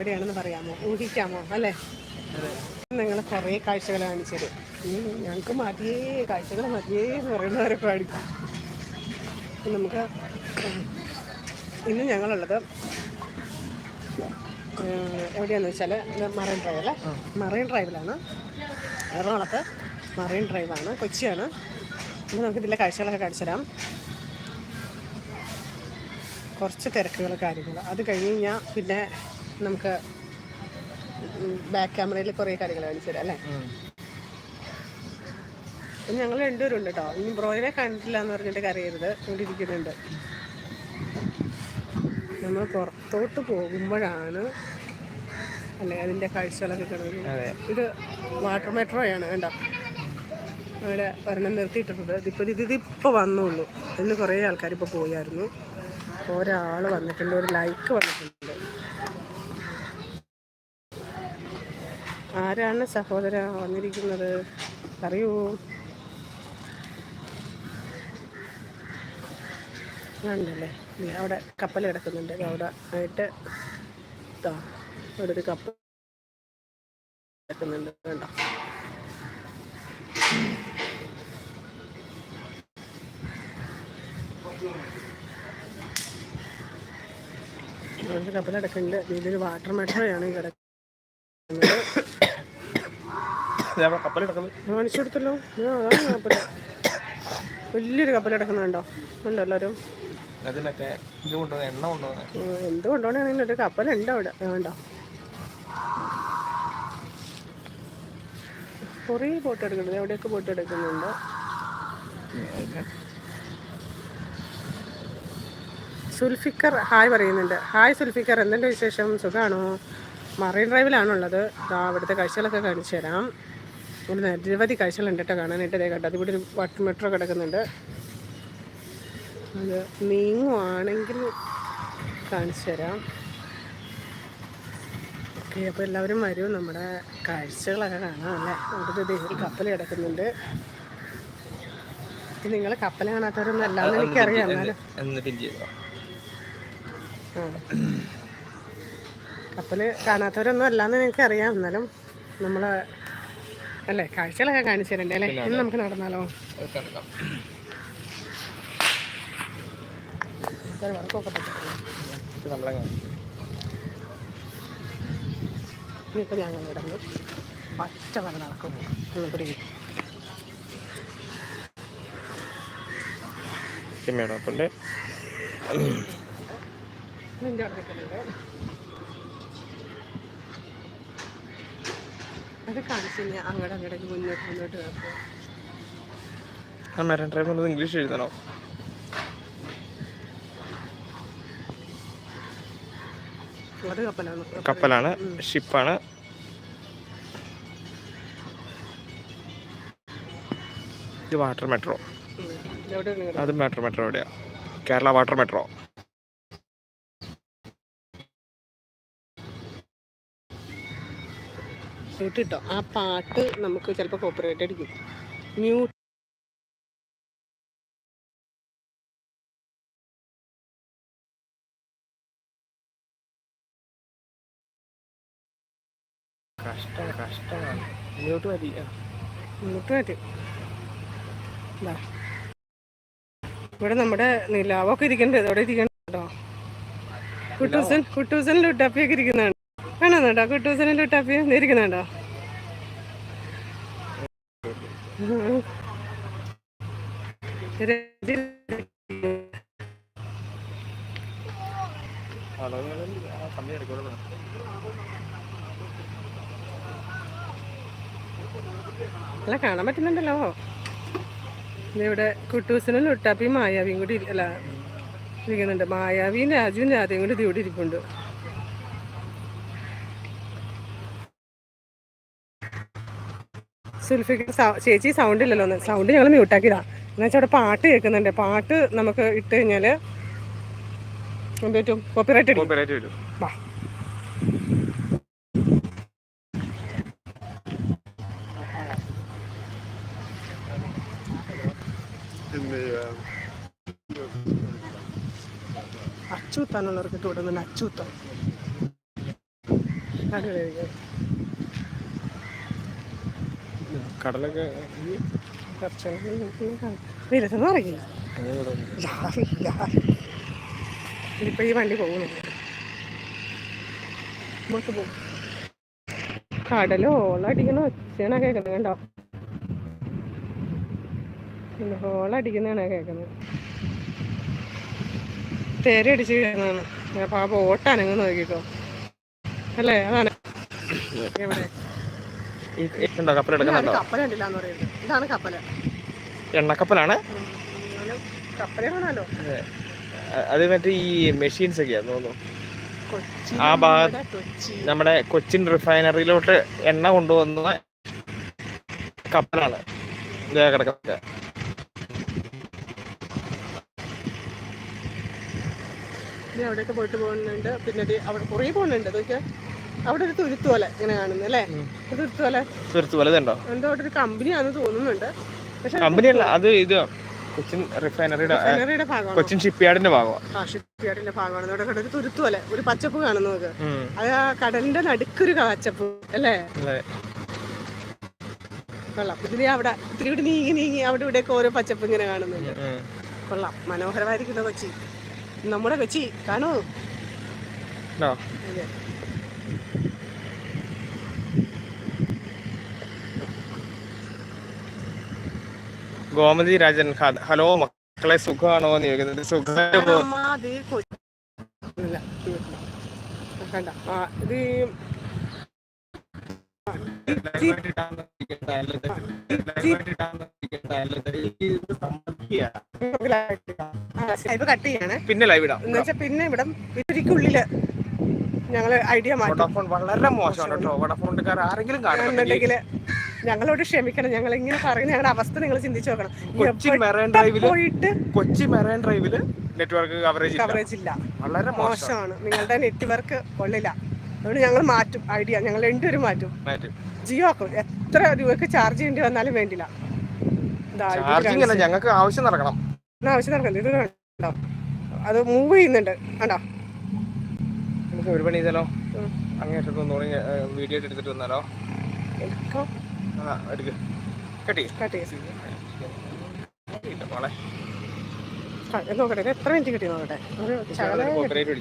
എവിടെയാണെന്ന് പറയാമോ? ഊഹിക്കാമോ? അല്ലേ? നിങ്ങൾ കുറേ കാഴ്ചകൾ കാണിച്ചത്. ഞങ്ങൾക്ക് മതിയേ കാഴ്ചകൾ മതിയേ എന്ന് പറയുന്നവരെ പാടി നമുക്ക് ഇന്ന് ഞങ്ങളുള്ളത് എവിടെയാണെന്ന് വെച്ചാൽ മറൈൻ ഡ്രൈവ് അല്ലേ? മറൈൻ ഡ്രൈവിലാണ്. എറണാകുളത്ത് മറൈൻ ഡ്രൈവാണ് കൊച്ചിയാണ്. ഇന്ന് നമുക്ക് ഇതിലെ കാഴ്ചകളൊക്കെ കാണിച്ചു തരാം. കുറച്ച് തിരക്കുകൾ കാര്യങ്ങൾ അത് കഴിഞ്ഞ് കഴിഞ്ഞാൽ പിന്നെ നമുക്ക് ബാക്ക് ക്യാമറയിൽ കുറേ കാര്യങ്ങൾ കാണിച്ചു തരാം അല്ലേ? ഞങ്ങൾ രണ്ടുപേരും ഉണ്ട് കേട്ടോ ഇനി ബ്രോയിനെ കണ്ടിട്ടില്ല എന്ന് പറഞ്ഞിട്ട് കരയരുത്. ഇവിടെ ഇരിക്കുന്നുണ്ട്. നമ്മൾ പുറത്തോട്ട് പോകുമ്പോഴാണ് അല്ലെ അതിന്റെ കാഴ്ചകളൊക്കെ കാണുന്നത്. ഇത് വാട്ടർ ആണ് കണ്ടോ? അവിടെ ഒരെണ്ണം നിർത്തിയിട്ടിട്ടുണ്ട്. ഇതിപ്പോൾ ഇത് ഇതിപ്പോൾ വന്നുള്ളൂ. ഇന്ന് കുറേ ആൾക്കാർ ഇപ്പോൾ പോയായിരുന്നു. ഒരാൾ വന്നിട്ടുണ്ട് ഒരു ലൈക്ക് വന്നിട്ടുണ്ട്. ആരാണ് സഹോദര വന്നിരിക്കുന്നത്? അറിയൂ ഉണ്ടല്ലേ അവിടെ കപ്പൽ കിടക്കുന്നുണ്ട്. അവിടെ ആയിട്ട് അവിടെ ഒരു കപ്പൽ കിടക്കുന്നുണ്ട്. അവിടെ കപ്പൽ കിടക്കുന്നുണ്ട്. ഇതൊരു വാട്ടർ മെട്രോയാണ് ഈ കിടക്കുന്നത് കപ്പൽ കിടക്കുന്നത് കാണിച്ചു കൊടുത്തല്ലോ അതാണ് കപ്പൽ വലിയൊരു കപ്പൽ കിടക്കുന്നുണ്ടോ ഉണ്ടോ എല്ലാവരും? എന്ത് കൊണ്ടുപോകണമെങ്കിലും ഒരു കപ്പലുണ്ട് അവിടെ. ആ, ഉണ്ടോ കുറേ ബോട്ട് എടുക്കുന്നുണ്ട്. എവിടെയൊക്കെ ബോട്ട് എടുക്കുന്നുണ്ട്? സുൽഫിക്കർ ഹായ് പറയുന്നുണ്ട്. ഹായ് സുൽഫിക്കർ എന്തിന്റെ വിശേഷം? സുഖമാണോ മറൈൻ ഡ്രൈവിലാണുള്ളത് അവിടുത്തെ കാഴ്ചകളൊക്കെ കാണിച്ചു തരാം. ഇവിടെ നിരവധി കാഴ്ചകളുണ്ട് കേട്ടോ കാണാനായിട്ട് അതേ കേട്ടോ അതിവിടെ ഒരു വാട്ടർ മെട്രോ കിടക്കുന്നുണ്ട്. അത് നീങ്ങുവാണെങ്കിൽ കാണിച്ചു തരാം. ഓക്കെ അപ്പോൾ എല്ലാവരും വരും. നമ്മുടെ കാഴ്ചകളൊക്കെ കാണാം അല്ലേ? അവിടെ ദേ ഒരു കപ്പൽ കിടക്കുന്നുണ്ട്. നിങ്ങൾ കപ്പൽ കാണാത്തവരൊന്നും അല്ലാന്ന് എനിക്കറിയാം. കപ്പൽ കാണാത്തവരൊന്നും അല്ലാന്ന് എനിക്കറിയാം എന്നാലും നമ്മൾ അല്ലേ? കാഴ്ചകളൊക്കെ കാണിച്ചു തരണ്ടേ അല്ലേ? ഇന്ന് നമുക്ക് നടന്നാലോ? ഇനിയിപ്പോൾ ഞങ്ങൾ ഇടന്ന് പച്ച വല നടക്കും. മേഡം അവിടെ നിൽക്കുന്നുണ്ട്. അത് കാണിച്ചില്ല? അങ്ങോട്ട് അങ്ങോട്ടേക്ക് മുന്നോട്ട് മുന്നോട്ട് ആ മെറൈൻ ഡ്രൈവ് എന്നത് ഇംഗ്ലീഷ് എഴുതണോ? അത് കപ്പലാണ്. കപ്പലാണ് ഷിപ്പാണ് ഇത് വാട്ടർ മെട്രോ അത് വാട്ടർ മെട്രോ എവിടെയാ കേരള വാട്ടർ മെട്രോ കേട്ടിട്ടോ. ആ പാട്ട് നമുക്ക് ചിലപ്പോൾ കോപ്പറേറ്റ് അടിക്കും. മ്യൂട്ട് കഷ്ടം കഷ്ടമാണ് മ്യൂട്ട് മതി. മ്യൂട്ട് മതി. ഇവിടെ നമ്മുടെ നിലാവൊക്കെ ഇരിക്കണ്ടേ. അവിടെ ഇരിക്കണ്ട കുട്ടൂസൻ കുട്ടൂസൻ ലുട്ടാപ്പിയൊക്കെ ഇരിക്കുന്നുണ്ട് കുട്ടൂസനും ലുട്ടാപ്പിയും ഇരിക്കുന്നുണ്ടോ അല്ല കാണാൻ പറ്റുന്നുണ്ടല്ലോ. ഇവിടെ കുട്ടൂസിനും ലുട്ടാപ്പിയും മായാവിയും കൂടി അല്ല ഇരിക്കുന്നുണ്ട്. മായാവിയും രാജുവും രാധയും കൂടി ഇവിടെ ഇരിപ്പുണ്ട്. സുൽഫിക്ക് ചേച്ചി സൗണ്ട് ഇല്ലല്ലോ സൗണ്ട് ഞങ്ങൾ മ്യൂട്ടാക്കിയതാ. എന്ന് വെച്ചാൽ അവിടെ പാട്ട് കേൾക്കുന്നുണ്ട്. പാട്ട് നമുക്ക് ഇട്ട് കഴിഞ്ഞാൽ എന്ത് പറ്റും? കോപ്പിറൈറ്റ് അടിക്കും വരും. വാ. അച്ചൂത്താനുള്ളവർക്ക് ഇട്ട് അച്ചൂത്താൻ അച്ചൂത്തം. അടിപൊളിയായിരിക്കും. കടലൊക്കെ വിരസെന്ന് പറയില്ല. ഇതിപ്പോൾ ഈ വണ്ടി പോകുന്നു പോകും കടലോ ഓളടിക്കണ ഒച്ചയാണ് കേൾക്കുന്നത് കണ്ടോ? ഹോളടിക്കുന്നതാണ് കേൾക്കുന്നത്. തേരടിച്ച് കേൾക്കുന്നതാണ് അപ്പൊ ആ ബോട്ടാണ് അനങ്ങ് നോക്കിക്കോ. അല്ലേ? അതാണ്. എവിടെ? ഉണ്ടോ കപ്പലെടുക്കുന്നുണ്ടോ കപ്പൽ കണ്ടില്ല എന്ന് പറയുന്നത്. ഇതാണ് കപ്പൽ. എണ്ണക്കപ്പലാണ്? ഉം. എന്നാലും കപ്പലേ കാണാലോ. അ- അത് മറ്റേ ഈ മെഷീൻസ് ഒക്കെയാ തോന്നുന്നു. ആ ഭാഗത്ത് നമ്മുടെ കൊച്ചി. നമ്മുടെ കൊച്ചിൻ റിഫൈനറിയിലോട്ട് എണ്ണ കൊണ്ടുവന്ന കപ്പലാണ്. കിടക്കൊക്കെ അവിടെയൊക്കെ പോയിട്ട് പോകുന്നുണ്ട്. പിന്നെ അവിടെ കുറേ പോകുന്നുണ്ട്. അതൊക്കെ അവിടെ ഒരു തുരുത്ത് പോലെ ഇങ്ങനെ കാണുന്നു അല്ലേ? ഒരു തുരുത്ത് പോലെ ഉണ്ടോ എന്തോ അവിടെ ഒരു കമ്പനിയാണെന്ന് തോന്നുന്നുണ്ട്. പക്ഷെ കമ്പനിയല്ല അത് ഇത് കൊച്ചിൻ റിഫൈനറിയുടെ ഭാഗമാണ്? കൊച്ചിൻ ഷിപ്പ്യാർഡിന്റെ ഭാഗമാണ്. ആ ഷിപ്പ്യാർഡിന്റെ ഭാഗമാണ് അവിടെ ഒരു തുരുത്ത് പോലെ ഒരു പച്ചപ്പ് കാണുന്നു നമുക്ക്. അത് ആ കടലിന്റെ നടുക്കൊരു പച്ചപ്പ് അല്ലേ? കൊള്ളാം. ഇതിനെ അവിടെ ഇത്തിരി കൂടി നീങ്ങി നീങ്ങി അവിടെ ഇവിടെയൊക്കെ ഓരോ പച്ചപ്പ് ഇങ്ങനെ കാണുന്നുണ്ട്. കൊള്ളാം. മനോഹരമായിരിക്കുന്ന കൊച്ചി. നമ്മുടെ കൊച്ചി കാണൂ. അതെ. ഗോമതി രാജൻ ഹലോ മക്കളെ സുഖമാണോ എന്ന് ചോദിക്കുന്നത്? പിന്നെ ലൈവ് ഇടാം. പിന്നെ ഇവിടെ ഇത്തിരിക്കുള്ളിൽ ഞങ്ങൾ ഐഡിയ മാറ്റി. വളരെ മോശമാണ് കേട്ടോ. വടഫോണ്ടുകാർ ആരെങ്കിലും കാണുന്നുണ്ടെങ്കിൽ ഞങ്ങളോട് ക്ഷമിക്കണം. ഞങ്ങൾ ഇങ്ങനെ പറയുന്ന ഞങ്ങളുടെ അവസ്ഥ നിങ്ങൾ ചിന്തിച്ചു നോക്കണം. കൊച്ചി മെറൈൻ ഡ്രൈവിൽ പോയിട്ട് കൊച്ചി മെറൈൻ ഡ്രൈവിൽ നെറ്റ്വർക്ക് കവറേജ് കവറേജ് ഇല്ല. വളരെ മോശമാണ്. നിങ്ങളുടെ നെറ്റ്വർക്ക് കൊള്ളില്ല. അതുകൊണ്ട് ഞങ്ങൾ മാറ്റും. ഐഡിയ. ഞങ്ങൾ രണ്ടുപേരും മാറ്റും. ജിയോ അക്കൗണ്ട് എത്ര രൂപക്ക് ചാർജ് ചെയ്യേണ്ടി വന്നാലും വേണ്ടില്ല. ചാർജിങ് അല്ല ഞങ്ങൾക്ക് ആവശ്യം നടക്കണം. ആവശ്യം നടക്കണം ഇത് കണ്ടോ അത് മൂവ് ചെയ്യുന്നുണ്ട്. കണ്ടോ? നമുക്ക് ഒരു പണി ചെയ്താലോ? അങ്ങേറ്റൊക്കെ അങ്ങേറ്റത്ത് വീഡിയോ എടുത്തിട്ട് വന്നാലോ? എടുക്കാം. ആ എടുക്ക്. കട്ടി കട്ട് ചെയ്ത് ഇല്ല മോളെ നോക്കട്ടെ ഇത് എത്ര മിനിറ്റ് കിട്ടി നോക്കട്ടെ? ഒരു ശകലം കോപ്പറേറ്റ്